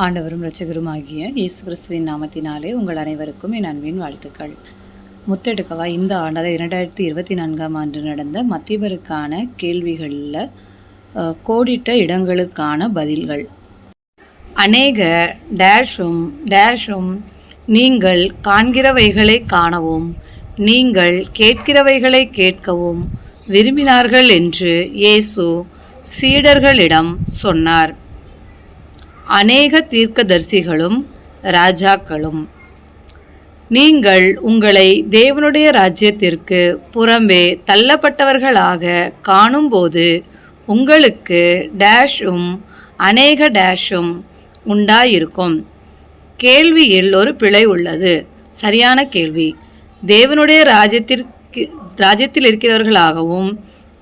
ஆண்டவரும் இரட்சகரும் ஆகிய இயேசு கிறிஸ்துவின் நாமத்தினாலே உங்கள் அனைவருக்கும் என் அன்பின் வாழ்த்துக்கள். முத்தெடுக்கவா இந்த ஆண்டு அதாவது இரண்டாயிரத்தி இருபத்தி நான்காம் ஆண்டு நடந்த மத்தியவருக்கான கேள்விகளில் கோடிட்ட இடங்களுக்கான பதில்கள். அநேக டேஷும் டேஷும் நீங்கள் காண்கிறவைகளை காணவும் நீங்கள் கேட்கிறவைகளை கேட்கவும் விரும்பினார்கள் என்று இயேசு சீடர்களிடம் சொன்னார். அநேக தீர்க்கதரிசிகளும் ராஜாக்களும். நீங்கள் உங்களை தேவனுடைய ராஜ்யத்திற்கு புறம்பே தள்ளப்பட்டவர்களாக காணும்போது உங்களுக்கு டேஷும் அநேக டேஷும் உண்டாயிருக்கும். கேள்வியில் ஒரு பிழை உள்ளது. சரியான கேள்வி. தேவனுடைய ராஜ்யத்திற்கு ராஜ்யத்தில் இருக்கிறவர்களாகவும்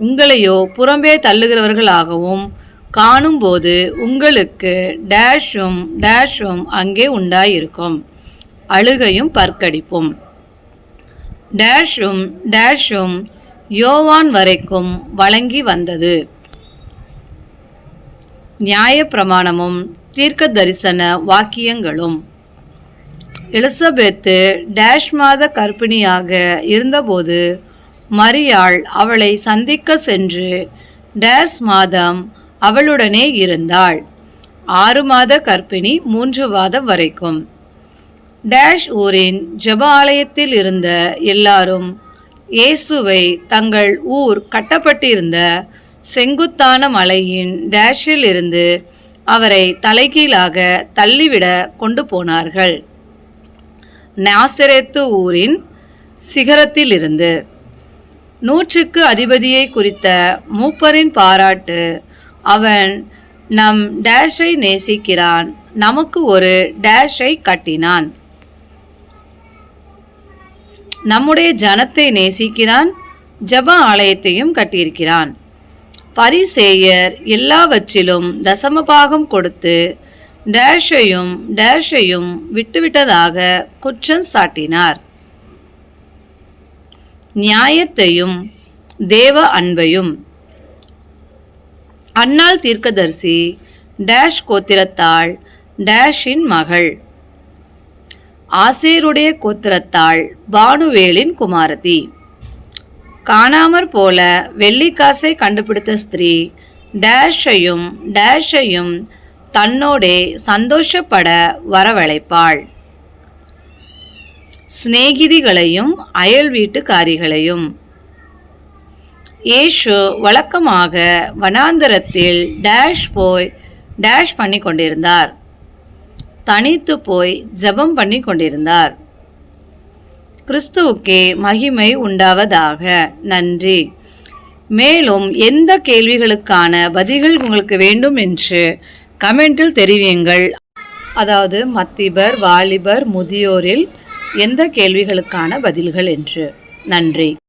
உங்களையோ புறம்பே தள்ளுகிறவர்களாகவும் காணும்போது உங்களுக்கு டேஷும் டேஷும் அங்கே உண்டாயிருக்கும். அழுகையும் பற்கடிப்பும். டேஷும் டேஷும் யோவான் வரைக்கும் வழங்கி வந்தது. நியாயப்பிரமாணமும் தீர்க்க தரிசன வாக்கியங்களும். எலிசபெத்து டேஷ் மாத கர்ப்பிணியாக இருந்தபோது மரியாள் அவளை சந்திக்க சென்று டேஷ் மாதம் அவளுடனே இருந்தாள். ஆறு மாத கர்ப்பிணி மூன்று மாதம் வரைக்கும். டேஷ் ஊரின் ஜெப ஆலயத்தில் இருந்த எல்லாரும் இயேசுவை தங்கள் ஊர் கட்டப்பட்டிருந்த செங்குத்தான மலையின் டேஷில் இருந்து அவரை தலைகீழாக தள்ளிவிட கொண்டு போனார்கள். நாசரேத்து ஊரின் சிகரத்திலிருந்து நூற்றுக்கு அதிபதியை குறித்த மூப்பரின் பாராட்டு அவன் நம் டேஷை நேசிக்கிறான். நமக்கு ஒரு டேஷை கட்டினான். நம்முடைய ஜனத்தை நேசிக்கிறான். ஜப ஆலயத்தையும் கட்டியிருக்கிறான். பரிசேயர் எல்லாவற்றிலும் தசமபாகம் கொடுத்து டேஷையும் டேஷையும் விட்டுவிட்டதாக குற்றம் சாட்டினார். நியாயத்தையும் தேவ அன்பையும் அன்னாள் தீர்க்கதரிசி டேஷ் கோத்திரத்தாள் டேஷின் மகள். ஆசேருடைய கோத்திரத்தாள் பானுவேலின் குமாரதி. காணாமற் போல வெள்ளிக்காசை கண்டுபிடித்த ஸ்திரீ டேஷையும் டேஷையும் தன்னோடே சந்தோஷப்பட வரவழைப்பாள். சிநேகிதிகளையும் அயல் வீட்டுக்காரிகளையும் இயேசு வழக்கமாக வனாந்தரத்தில் டேஷ் போய் டேஷ் பண்ணி கொண்டிருந்தார். தனித்து போய் ஜெபம் பண்ணி கொண்டிருந்தார். கிறிஸ்துவுக்கே மகிமை உண்டாவதாக. நன்றி. மேலும் எந்த கேள்விகளுக்கான பதில்கள் உங்களுக்கு வேண்டும் என்று கமெண்டில் தெரிவியுங்கள். அதாவது மத்திபர் வாலிபர் முதியோரில் எந்த கேள்விகளுக்கான பதில்கள் என்று. நன்றி.